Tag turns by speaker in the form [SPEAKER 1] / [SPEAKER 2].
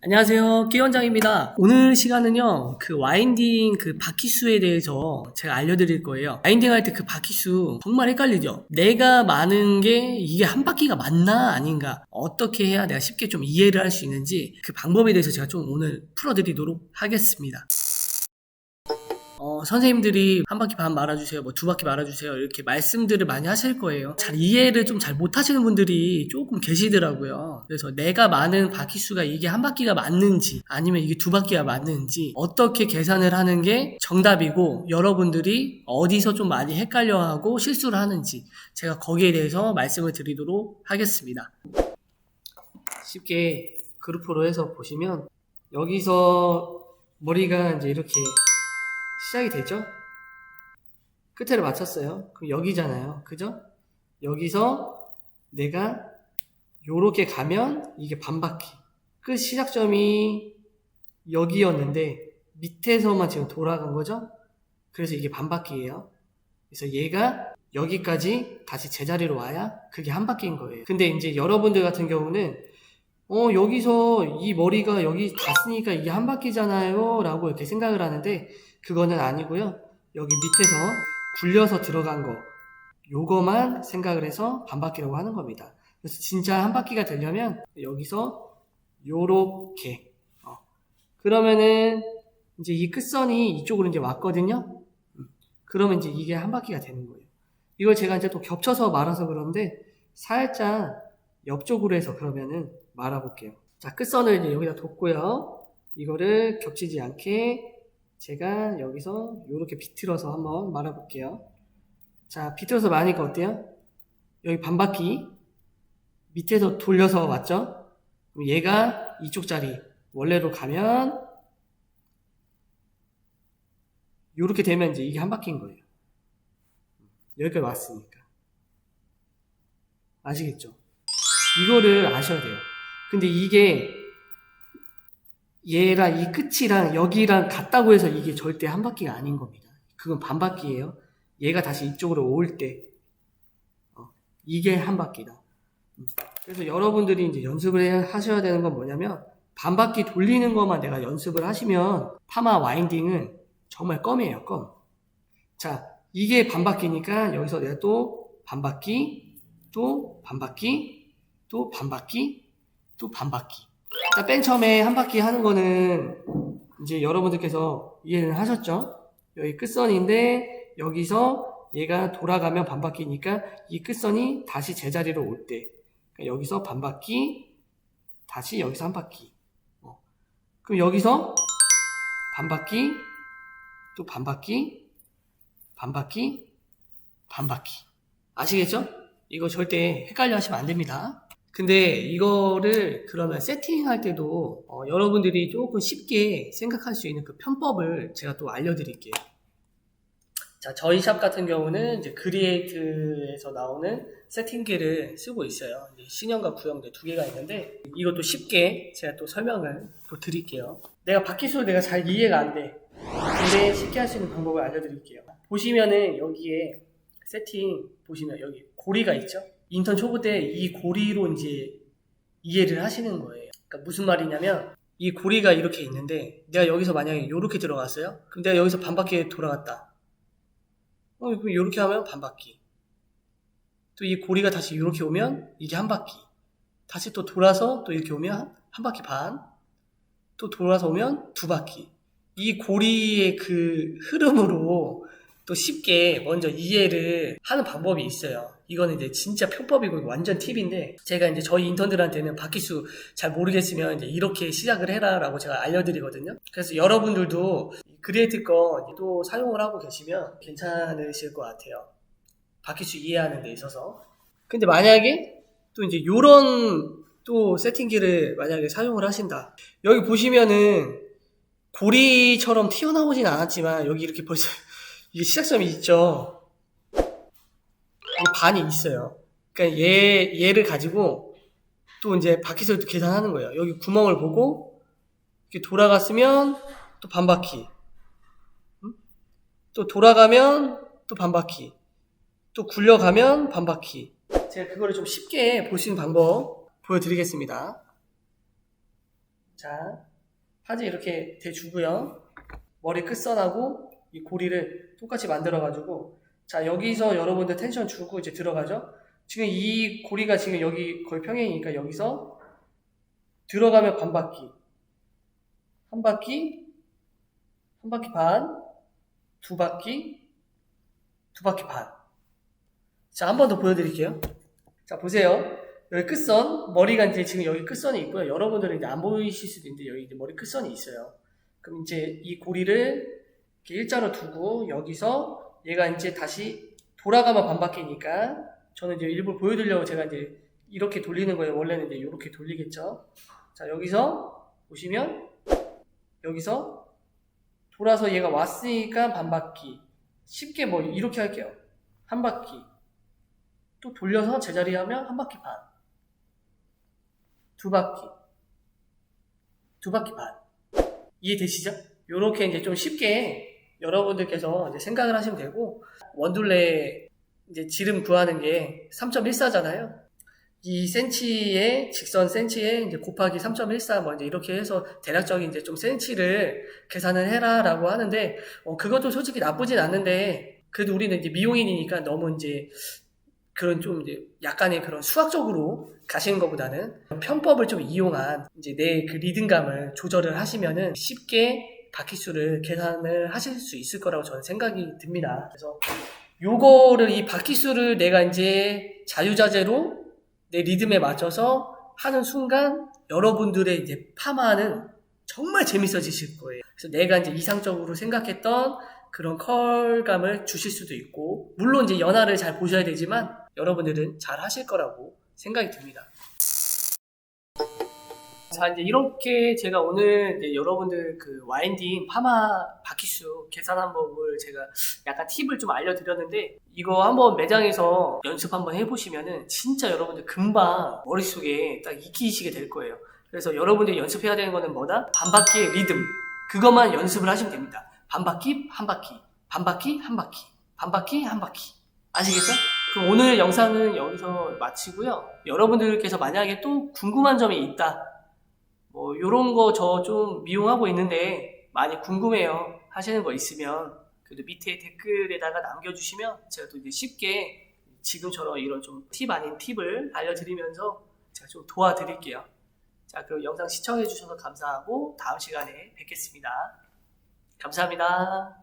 [SPEAKER 1] 안녕하세요. 끼원장입니다. 오늘 시간은요, 그 와인딩 그 바퀴수에 대해서 제가 알려드릴 거예요. 와인딩 할 때 그 바퀴수 정말 헷갈리죠? 내가 많은 게 이게 한 바퀴가 맞나 아닌가? 어떻게 해야 내가 쉽게 좀 이해를 할 수 있는지 그 방법에 대해서 제가 좀 오늘 풀어드리도록 하겠습니다. 어, 선생님들이 한 바퀴 반 말아주세요, 뭐 두 바퀴 말아주세요, 이렇게 말씀들을 많이 하실 거예요. 잘 이해를 좀 잘 못하시는 분들이 조금 계시더라고요. 그래서 내가 많은 바퀴 수가 이게 한 바퀴가 맞는지, 아니면 이게 두 바퀴가 맞는지, 어떻게 계산을 하는 게 정답이고, 여러분들이 어디서 좀 많이 헷갈려 하고 실수를 하는지, 제가 거기에 대해서 말씀을 드리도록 하겠습니다. 쉽게 그룹으로 해서 보시면, 여기서 머리가 이제 이렇게 시작이 되죠? 끝에를 맞췄어요. 그럼 여기잖아요. 그죠? 여기서 내가 요렇게 가면 이게 반바퀴. 끝 시작점이 여기였는데 밑에서만 지금 돌아간 거죠? 그래서 이게 반바퀴예요. 그래서 얘가 여기까지 다시 제자리로 와야 그게 한 바퀴인 거예요. 근데 이제 여러분들 같은 경우는 어, 여기서 이 머리가 여기 닿으니까 이게 한 바퀴잖아요. 라고 이렇게 생각을 하는데, 그거는 아니고요. 여기 밑에서 굴려서 들어간 거, 요거만 생각을 해서 반바퀴라고 하는 겁니다. 그래서 진짜 한 바퀴가 되려면, 여기서 요렇게, 어. 그러면은, 이제 이 끝선이 이쪽으로 이제 왔거든요. 음. 그러면 이제 이게 한 바퀴가 되는 거예요. 이걸 제가 이제 또 겹쳐서 말아서 그런데, 살짝 옆쪽으로 해서 그러면은 말아볼게요. 자, 끝선을 이제 여기다 뒀고요. 이거를 겹치지 않게 제가 여기서 이렇게 비틀어서 한번 말아볼게요. 자, 비틀어서 말으니까 어때요? 여기 반바퀴 밑에서 돌려서 왔죠? 그럼 얘가 이쪽 자리 원래로 가면 이렇게 되면 이제 이게 한 바퀴인 거예요. 여기까지 왔으니까. 아시겠죠? 이거를 아셔야 돼요. 근데 이게 얘랑 이 끝이랑 여기랑 같다고 해서 이게 절대 한 바퀴가 아닌 겁니다. 그건 반 바퀴예요. 얘가 다시 이쪽으로 올 때, 어, 이게 한 바퀴다. 음. 그래서 여러분들이 이제 연습을 해- 하셔야 되는 건 뭐냐면, 반 바퀴 돌리는 것만 내가 연습을 하시면, 파마 와인딩은 정말 껌이에요, 껌. 자, 이게 반 바퀴니까 여기서 내가 또 반 바퀴, 또 반 바퀴, 또 반 바퀴, 또 반 바퀴. 자, 맨 처음에 한 바퀴 하는 거는 이제 여러분들께서 이해를 하셨죠? 여기 끝선인데 여기서 얘가 돌아가면 반 바퀴니까 이 끝선이 다시 제자리로 올 때. 그러니까 여기서 반 바퀴, 다시 여기서 한 바퀴. 어. 그럼 여기서 반 바퀴, 또 반 바퀴, 반 바퀴, 반 바퀴. 아시겠죠? 이거 절대 헷갈려 하시면 안 됩니다. 근데 이거를 그러면 세팅할 때도 어, 여러분들이 조금 쉽게 생각할 수 있는 그 편법을 제가 또 알려드릴게요. 자, 저희 샵 같은 경우는 이제 그리에이트에서 나오는 세팅기를 쓰고 있어요. 신형과 구형도 두 개가 있는데 이것도 쉽게 제가 또 설명을 또 드릴게요. 내가 바퀴수를 내가 잘 이해가 안 돼. 근데 쉽게 할 수 있는 방법을 알려드릴게요. 보시면은 여기에 세팅 보시면 여기 고리가 있죠? 인턴 초보 때 이 고리로 이제 이해를 하시는 거예요. 그러니까 무슨 말이냐면 이 고리가 이렇게 있는데 내가 여기서 만약에 이렇게 들어갔어요? 그럼 내가 여기서 반바퀴 돌아갔다. 어, 그럼 이렇게 하면 반바퀴. 또 이 고리가 다시 이렇게 오면 이게 한 바퀴. 다시 또 돌아서 또 이렇게 오면 한 바퀴 반. 또 돌아서 오면 두 바퀴. 이 고리의 그 흐름으로 또 쉽게 먼저 이해를 하는 방법이 있어요. 이거는 이제 진짜 편법이고 완전 팁인데 제가 이제 저희 인턴들한테는 바퀴수 잘 모르겠으면 이제 이렇게 시작을 해라라고 제가 알려드리거든요. 그래서 여러분들도 그레이트 거또 사용을 하고 계시면 괜찮으실 것 같아요. 바퀴수 이해하는 데 있어서. 근데 만약에 또 이제 요런 또 세팅기를 만약에 사용을 하신다. 여기 보시면은 고리처럼 튀어나오진 않았지만 여기 이렇게 벌써 이게 시작점이 있죠. 이 반이 있어요. 그러니까 얘 얘를 가지고 또 이제 바퀴를 또 계산하는 거예요. 여기 구멍을 보고 이렇게 돌아갔으면 또 반바퀴. 음? 또 돌아가면 또 반바퀴. 또 굴려가면 반바퀴. 제가 그거를 좀 쉽게 볼 수 있는 방법 보여드리겠습니다. 자, 파지 이렇게 대주고요. 머리 끝선하고 이 고리를 똑같이 만들어가지고 자 여기서 여러분들 텐션 주고 이제 들어가죠. 지금 이 고리가 지금 여기 거의 평행이니까 여기서 들어가면 반 바퀴, 한 바퀴, 한 바퀴 반, 두 바퀴, 두 바퀴 반. 자, 한 번 더 보여드릴게요. 자, 보세요. 여기 끝선, 머리가 이제 지금 여기 끝선이 있고요. 여러분들은 이제 안 보이실 수도 있는데 여기 이제 머리 끝선이 있어요. 그럼 이제 이 고리를 이렇게 일자로 두고 여기서 얘가 이제 다시 돌아가면 반 바퀴니까 저는 이제 일부러 보여드리려고 제가 이제 이렇게 돌리는 거예요. 원래는 이제 이렇게 돌리겠죠. 자, 여기서 보시면 여기서 돌아서 얘가 왔으니까 반 바퀴. 쉽게 뭐 이렇게 할게요. 한 바퀴. 또 돌려서 제자리 하면 한 바퀴 반. 두 바퀴. 두 바퀴 반. 이해되시죠? 요렇게 이제 좀 쉽게 여러분들께서 이제 생각을 하시면 되고, 원둘레 이제 지름 구하는 게 3.14잖아요. 2cm의 직선 센치에 이제 곱하기 3.14뭐 이제 이렇게 해서 대략적인 이제 좀 센치를 계산을 해라라고 하는데 어, 그것도 솔직히 나쁘진 않는데 그래도 우리는 이제 미용인이니까 너무 이제 그런 좀 이제 약간의 그런 수학적으로 가시는 것보다는 편법을 좀 이용한 이제 내 그 리듬감을 조절을 하시면은 쉽게 바퀴수를 계산을 하실 수 있을 거라고 저는 생각이 듭니다. 그래서 요거를 이 바퀴수를 내가 이제 자유자재로 내 리듬에 맞춰서 하는 순간 여러분들의 이제 파마는 정말 재밌어지실 거예요. 그래서 내가 이제 이상적으로 생각했던 그런 컬감을 주실 수도 있고, 물론 이제 연화를 잘 보셔야 되지만 여러분들은 잘 하실 거라고 생각이 듭니다. 자, 이제 이렇게 제가 오늘 이제 여러분들 그 와인딩 파마 바퀴수 계산한 법을 제가 약간 팁을 좀 알려드렸는데 이거 한번 매장에서 연습 한번 해보시면은 진짜 여러분들 금방 머릿속에 딱 익히시게 될 거예요. 그래서 여러분들이 연습해야 되는 거는 뭐다? 반바퀴의 리듬. 그것만 연습을 하시면 됩니다. 반바퀴, 한 바퀴, 반바퀴, 한 바퀴, 반바퀴, 한 바퀴. 아시겠죠? 그럼 오늘 영상은 여기서 마치고요. 여러분들께서 만약에 또 궁금한 점이 있다. 뭐 요런 거 저 좀 미용하고 있는데 많이 궁금해요 하시는 거 있으면 그래도 밑에 댓글에다가 남겨주시면 제가 또 이제 쉽게 지금처럼 이런 좀 팁 아닌 팁을 알려드리면서 제가 좀 도와드릴게요. 자 그럼 영상 시청해 주셔서 감사하고 다음 시간에 뵙겠습니다. 감사합니다.